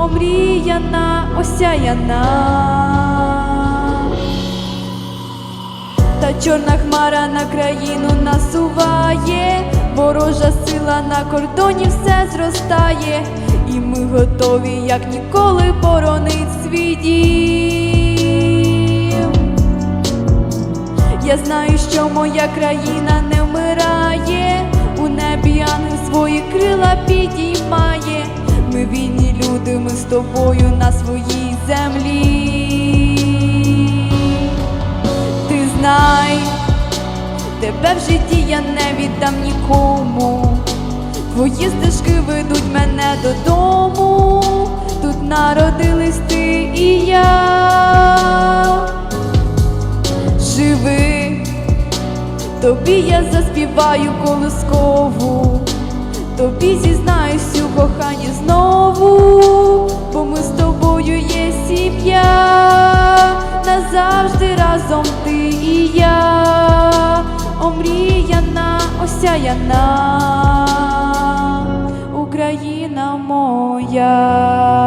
омріяна, осяяна. Та чорна хмара на країну насуває, ворожа сила на кордоні все зростає, і ми готові, як ніколи, боронить свій. Я знаю, що моя країна не вмирає, у небі з тобою на своїй землі. Ти знай, тебе в житті я не віддам нікому. Твої стежки ведуть мене додому. Тут народились ти і я. Живи, тобі я заспіваю колискову, тобі зізнаюсь у коханні знову, назавжди разом ти і я, омріяна, осяяна, Україна моя.